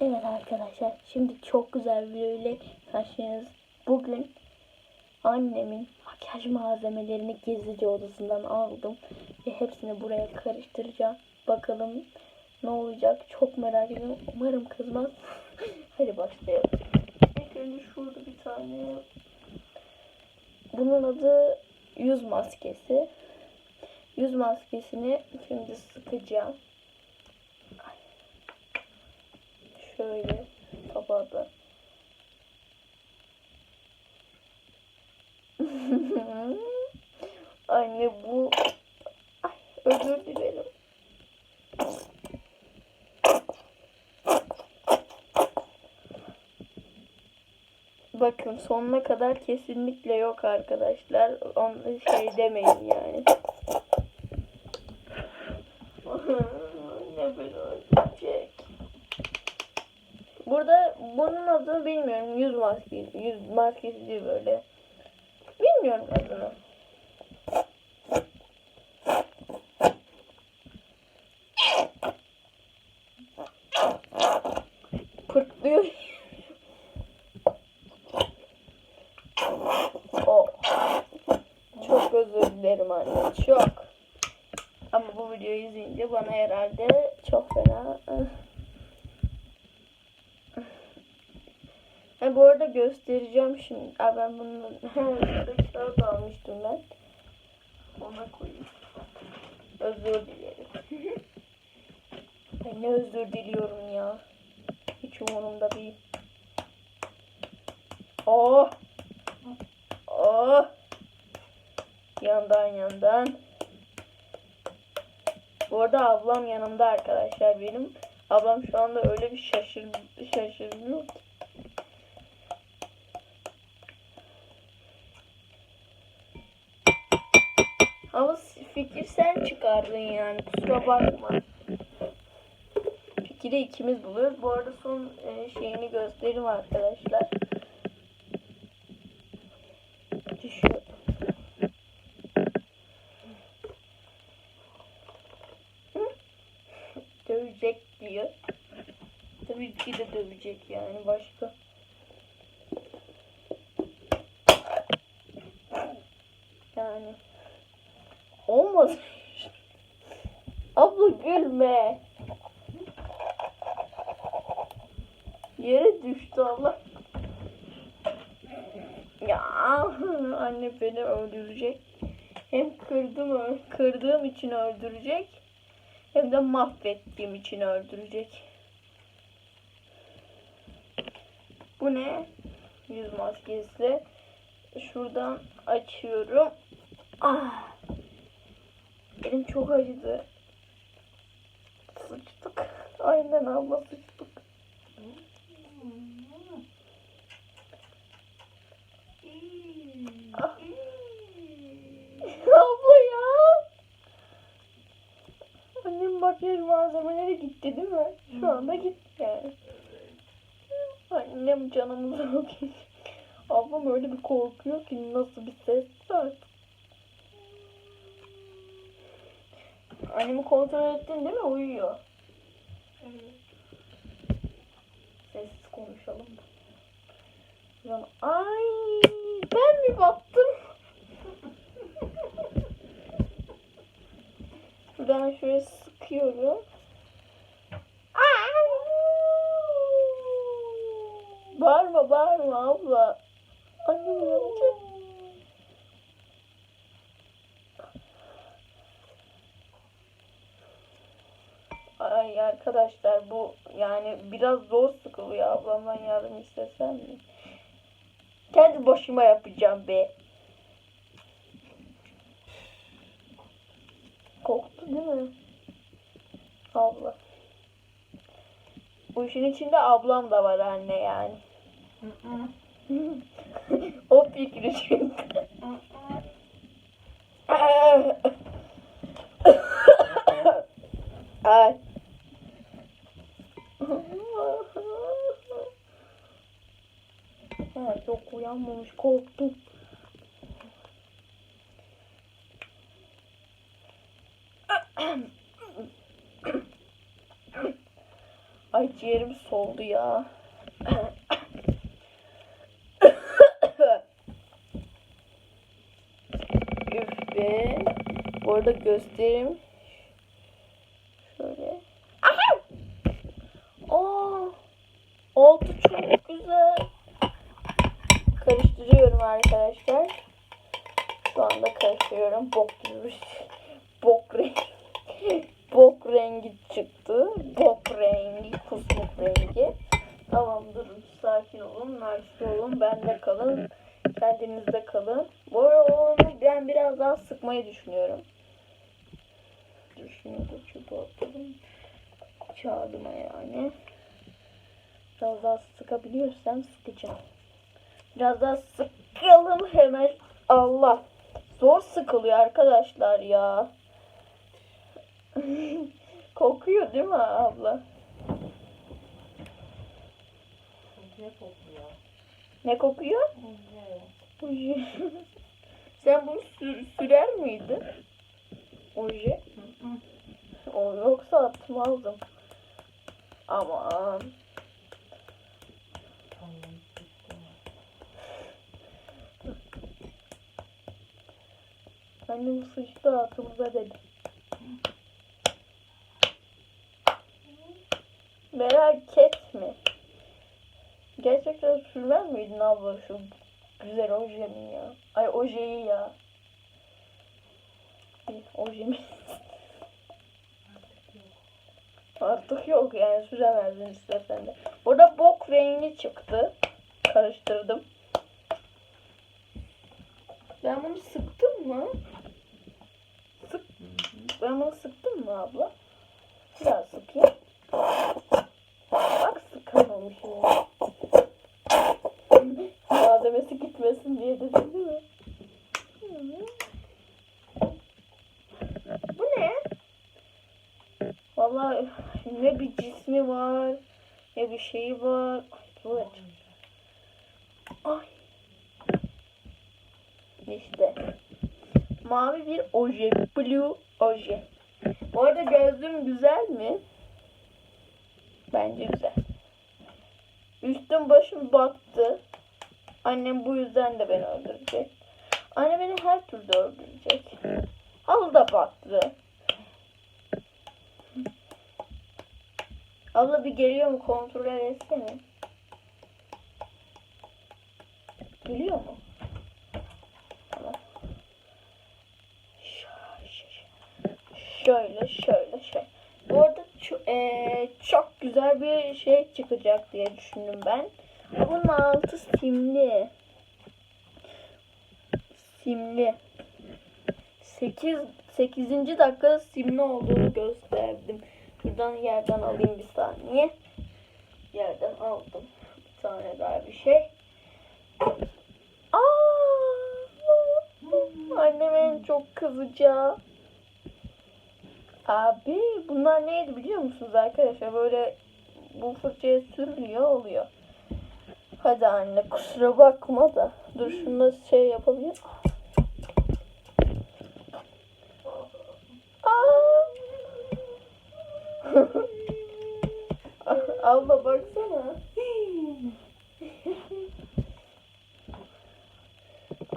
Evet arkadaşlar şimdi çok güzel bir video ile karşınız. Bugün annemin makyaj malzemelerini gizlice odasından aldım. Ve hepsini buraya karıştıracağım. Bakalım ne olacak çok merak ediyorum. Umarım kızmaz. Hadi başlayalım. İlk önce şurada bir tane. Bunun adı yüz maskesi. Yüz maskesini şimdi sıkacağım. Şöyle tabağa Anne bu Ay, özür dilerim. Bakın sonuna kadar kesinlikle yok arkadaşlar. Onu şey demeyin yani. ne böyle ölecek. Burada adını bilmiyorum. Yüz maskesi. Yüz maskesi değil böyle. Bilmiyorum adını. Pırtlıyor. oh. Çok özür dilerim anne. Çok. Ama bu videoyu izleyince bana herhalde çok fena Ha, bu arada göstereceğim şimdi. Aa, ben bunu kağıt almıştım ben. Ona koyayım. Özür dilerim. Ay ne özür diliyorum ya. Hiç umurumda değil. Oh! Oh! Yandan yandan. Bu arada ablam yanımda arkadaşlar benim. Ablam şu anda öyle bir şaşır şaşırıyor ki. Ama fikir sen çıkardın yani kusura bakma. Fikri ikimiz buluyoruz. Bu arada son e, şeyini göstereyim arkadaşlar. Düşüyor. Dövecek diyor. Tabii ki de dövecek yani başka. Yani. Olmaz. Gülme. Yere düştü Allah. Ya anne beni öldürecek. Hem kırdım, kırdığım için öldürecek. Hem de mahvettiğim için öldürecek. Bu ne? Yüz maskesi. Şuradan açıyorum. Ah. Elim çok acıdı. Sıçtık. Aynen abla sıçtık. Ah. abla ya. Annem makyaj malzemeleri gitti değil mi? Şu anda gitti yani. Annem canımızı okuyacak. Ablam öyle bir korkuyor ki nasıl bir ses artık. Annemi kontrol ettin değil mi? Uyuyor. Sessiz konuşalım. Can- Ay ben mi battım? Şuradan şöyle sıkıyorum. Bağırma bağırma abla. Annem uyanacak. Ay arkadaşlar bu yani biraz zor sıkılıyor ablamdan yardım istesem mi? Kendi başıma yapacağım be. Korktu değil mi? Abla. Bu işin içinde ablam da var anne yani. o fikri çünkü. Ay. Ha, yok uyanmamış korktum. Ay ciğerim soldu ya. Üf be. Bu arada göstereyim. Şöyle. Aha! Aa! Oldu çok güzel. Karıştırıyorum arkadaşlar. Şu anda karıştırıyorum. Bok gibi şey. Bok rengi. Bok rengi çıktı. Bok rengi. Kusmuk rengi. Tamam durun. Sakin olun. Narsız olun. Bende kalın. Kendinizde kalın. Bu arada ben biraz daha sıkmayı düşünüyorum. Da çöpe atalım. Kağıdıma yani. Biraz daha sıkabiliyorsam sıkacağım. Biraz daha sıkalım hemen. Allah. Zor sıkılıyor arkadaşlar ya. Kokuyor değil mi abla? Ne kokuyor? Ne kokuyor? Oje. Sen bunu sür- sürer miydin? Oje. O yoksa atmazdım. Aman. Annem sıçtı altımıza dedi. Merak etme. Gerçekten sürmez miydin abla şu güzel ojemi ya? Ay ojeyi ya. Ojemi. Artık yok yani süremezdin istesen de. Burada bok rengi çıktı. Karıştırdım. Ben bunu sıktım mı? Sık. Ben bunu sıktım mı abla? Biraz sıkayım. Bak sıkamamışım. Malzemesi gitmesin diye dedim değil mi? Hı. Bu ne? Vallahi ne bir cismi var, ne bir şeyi var. Aç. Ay. İşte. Mavi bir oje. Blue oje. Bu arada gözlüğüm güzel mi? Bence güzel. Üstüm başım battı. Annem bu yüzden de beni öldürecek. Anne beni her türlü öldürecek. Halı da battı. Abla bir geliyor mu kontrol etsene. Geliyor mu? Tamam. Şöyle şöyle şöyle. Bu arada ço- eee, çok güzel bir şey çıkacak diye düşündüm ben. Bunun altı simli. Simli. 8 8. dakikada simli olduğunu gösterdim. Şuradan yerden alayım bir saniye. Yerden aldım. Bir tane daha bir şey. Aa! Annem en çok kızacağı. Abi bunlar neydi biliyor musunuz arkadaşlar? Böyle bu fırçaya sürülüyor oluyor. Hadi anne kusura bakma da. Dur şunu şey yapabilir. Aa! Abla baksana.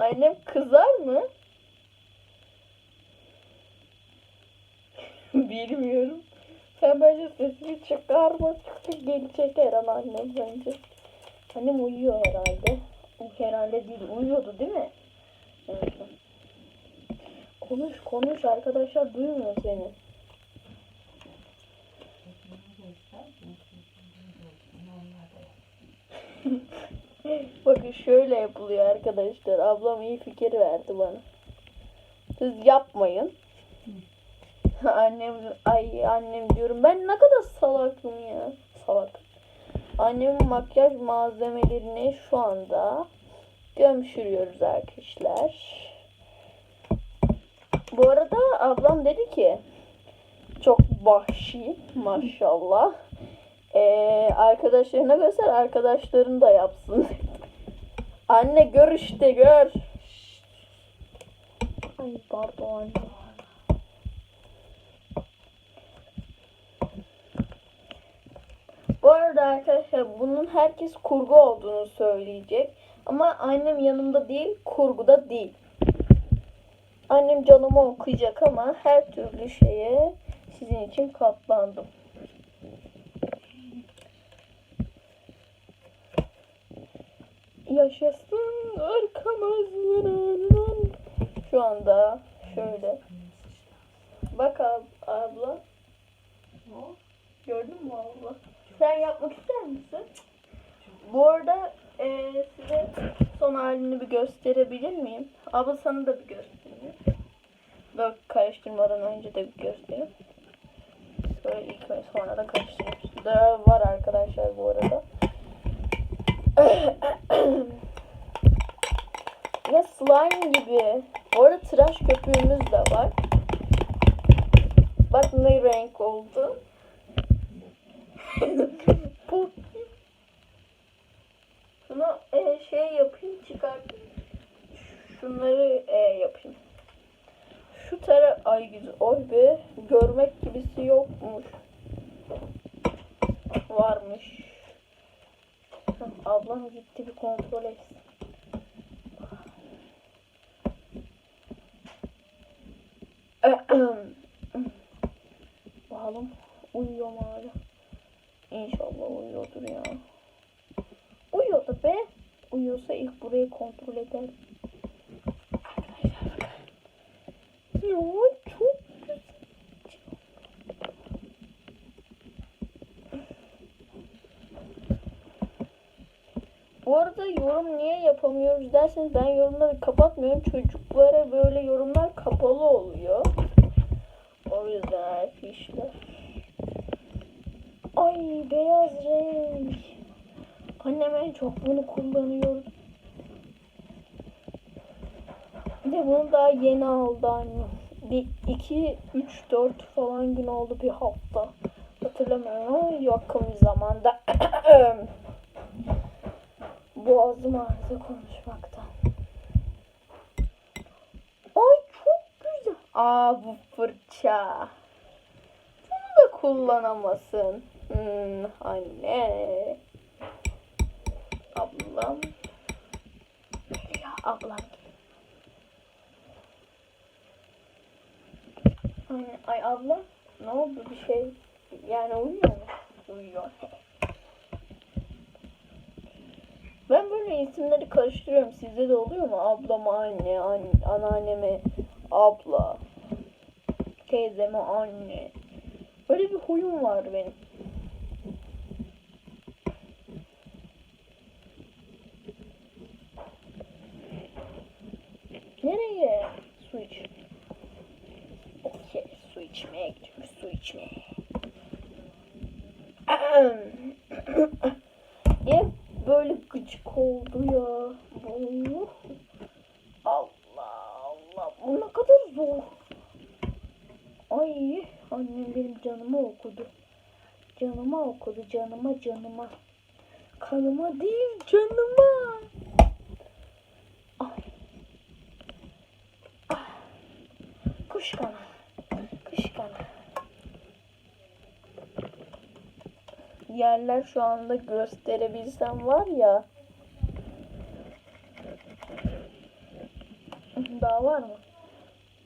Annem kızar mı? Bilmiyorum. Sen bence sesini çıkarma. Çıktı geri çeker ama annem bence. Annem uyuyor herhalde. Herhalde değil. Uyuyordu değil mi? Evet. Konuş konuş arkadaşlar duymuyor seni. Bakın şöyle yapılıyor arkadaşlar. Ablam iyi fikir verdi bana. Siz yapmayın. annem ay annem diyorum. Ben ne kadar salakım ya. Salak. Annemin makyaj malzemelerini şu anda gömşürüyoruz arkadaşlar. Bu arada ablam dedi ki çok vahşi maşallah. Ee, arkadaşlarına göster arkadaşların da yapsın. Anne gör işte gör. Ay pardon. Bu arada arkadaşlar bunun herkes kurgu olduğunu söyleyecek. Ama annem yanımda değil, kurguda değil. Annem canımı okuyacak ama her türlü şeye sizin için katlandım. Yaşasın arkamızdan. Şu anda şöyle. Bak ab- abla. Gördün mü abla? Sen yapmak ister misin? Bu arada eee, size son halini bir gösterebilir miyim? Abla sana da bir göstereyim. Böyle karıştırmadan önce de bir göstereyim. Böyle ilk sonra da karıştırıyoruz. Daha var arkadaşlar bu arada. Ve slime gibi. Bu arada tıraş köpüğümüz de var. Bak ne renk oldu. Şunu e, şey yapayım çıkartayım. Şunları e, yapayım. Şu tara ay güzel. Oy be. Görmek gibisi yokmuş. Varmış. Ablam gitti bir kontrol etsin. Bakalım uyuyor mu hala? İnşallah uyuyordur ya. Uyuyordu be. Uyuyorsa ilk burayı kontrol bakın. Ya çok güzel. Bu arada yorum niye yapamıyoruz derseniz ben yorumları kapatmıyorum. Çocuklara böyle yorumlar kapalı oluyor. O yüzden arkadaşlar. Ay beyaz renk. Annem en çok bunu kullanıyor. Bir de bunu daha yeni aldı annem. Bir iki, üç, dört falan gün oldu bir hafta. Hatırlamıyorum ama yakın bir zamanda. Boğazım ağrıdı konuşmaktan. Ay çok güzel. Aa bu fırça. Bunu da kullanamasın. Hmm, anne. Ablam. Ya ablam. Ay, abla. Ne oldu bir şey? Yani uyuyor mu? Uyuyor. Ben böyle isimleri karıştırıyorum. Sizde de oluyor mu? Ablama anne, anne anneanneme abla, teyzeme anne. Böyle bir huyum var benim. Nereye? Su iç. Okey, su içmeye gidiyoruz, su içmeye. Niye böyle gıcık oldu ya? Bu. Allah Allah. Bu ne kadar zor. Ay annem benim canıma okudu. Canıma okudu. Canıma canıma. Kanıma değil canıma. Ay. Ah. Kuş kanı. Kuş kanı. Yerler şu anda gösterebilsem var ya. Daha var mı?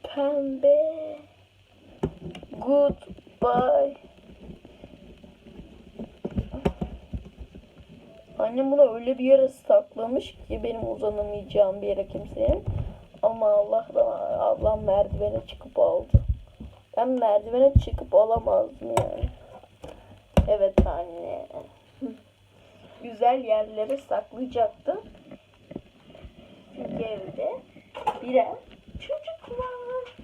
Pembe. Goodbye. Annem bunu öyle bir yere saklamış ki benim uzanamayacağım bir yere kimsenin. Ama Allah'tan ablam merdivene çıkıp aldı. Ben merdivene çıkıp alamazdım yani. Evet anne. Güzel yerlere saklayacaktım. Çünkü evde birer çocuk var.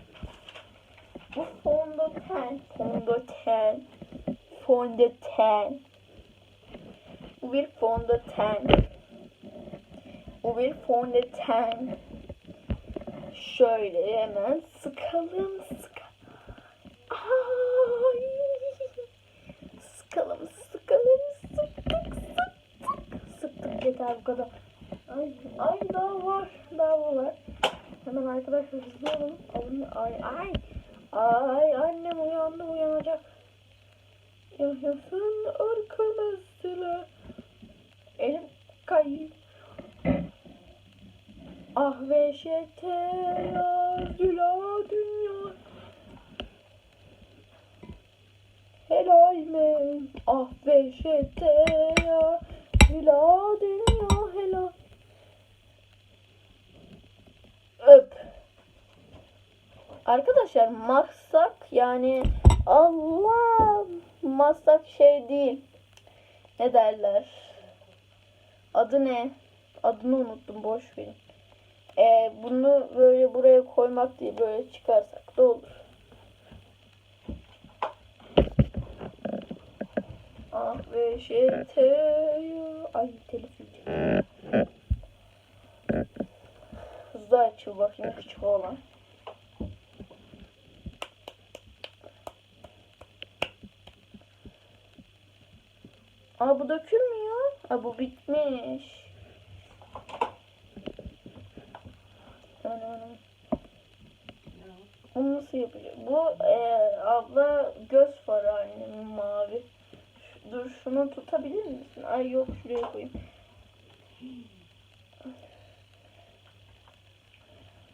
Bu fondöten, fondöten, fondöten. Bu bir fondöten. Bu bir fondöten. Şöyle hemen sıkalım, sıkalım. Sıkalım, sıkalım, sıktık, sıktık. Sıktık yeter bu kadar. Ay, ay daha var, daha var. Hemen arkadaşlar hızlı olun. Alın, ay, ay. Ay annem uyandı uyanacak. Yaşasın arkamızda. Elim kayıyor. Ah ve şete ya züla dünya. Helal mi? Ah ve şete ya züla dünya helal. Öp. Arkadaşlar masak yani Allah masak şey değil. Ne derler? Adı ne? Adını unuttum boş verin. Ee, bunu böyle buraya koymak değil böyle çıkarsak da olur. Ah ve şey te- Ay yiyeceğim. Hızlı açıl bakayım küçük olan. Aa bu dökülmüyor. Aa bu bitmiş. Ana. Bunu nasıl yapacağım? Bu e, abla göz farı annemin mavi. Dur şunu tutabilir misin? Ay yok şuraya koyayım.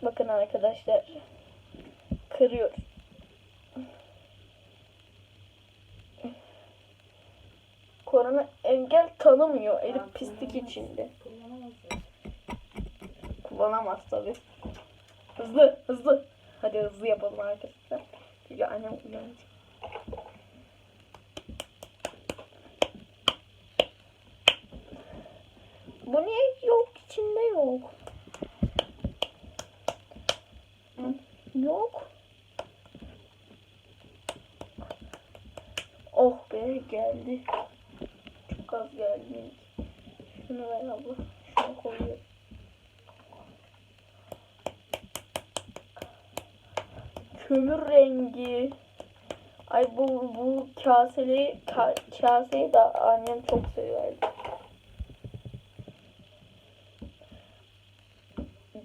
Bakın arkadaşlar. Kırıyoruz. Korona engel tanımıyor. Eli pislik içinde. Kullanamaz tabi. Hızlı hızlı. Hadi hızlı yapalım arkadaşlar. Çünkü annem uyanacak. Bu niye yok içinde yok? Hı, Yok. Oh be geldi. Çok az geldi. Şunu ver abla. Şunu koyuyorum. Kömür rengi. Ay bu bu kaseli ka, kaseyi de annem çok severdi.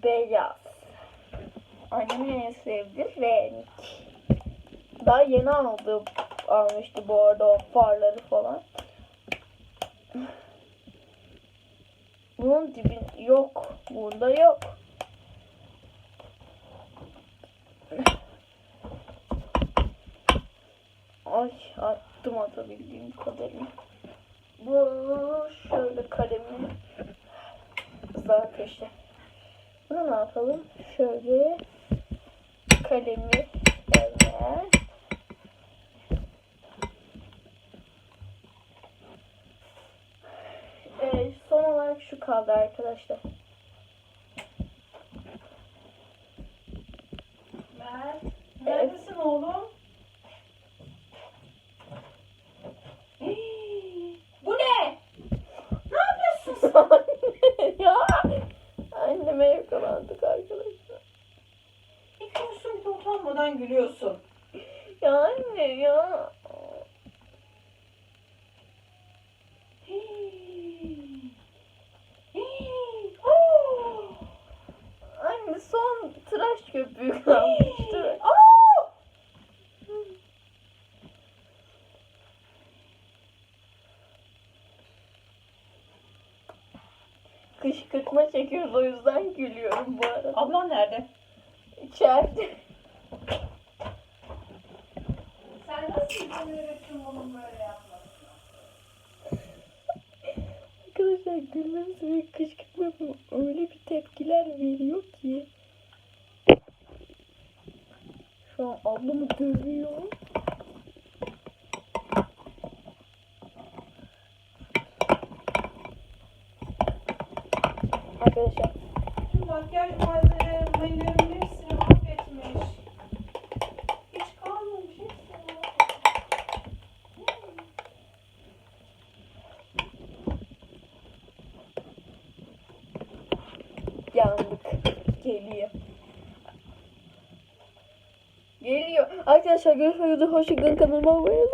Beyaz. Annemin en sevdiği renk. Daha yeni aldım almıştı bu arada o farları falan. Bunun dibi yok. Burada yok. Ay attım atabildiğim kadarını. Bu şöyle kalemi hızlı arkadaşlar. Bunu ne yapalım? Şöyle kalemi evet. Son olarak şu kaldı arkadaşlar. Mert. Neredesin oğlum? Hii, Bu ne? Ne yapıyorsun sen? Anne ya. Anneme yakalandık arkadaşlar. Yıkıyorsun bir de utanmadan gülüyorsun. Ya anne ya. Hii. Hii. Oo. Anne son tıraş köpüğü kalmıştı. Aa! Kışkırtma çekiyoruz o yüzden gülüyorum bu arada. Ablan nerede? İçeride. Sen nasıl izin verirsin bunun böyle yapmasına? Arkadaşlar gülmemiz ve kışkırtma yapıyor. öyle bir tepkiler veriyor ki. Şu an ablamı dövüyor. Arkadaşlar Bütün makyaj malzemelerinin hepsini mahvetmiş. Hiç kalmamış hepsini yandık. Geliyor. Geliyor. Arkadaşlar görüşmek üzere. Hoşçakalın. Kanalıma abone olun.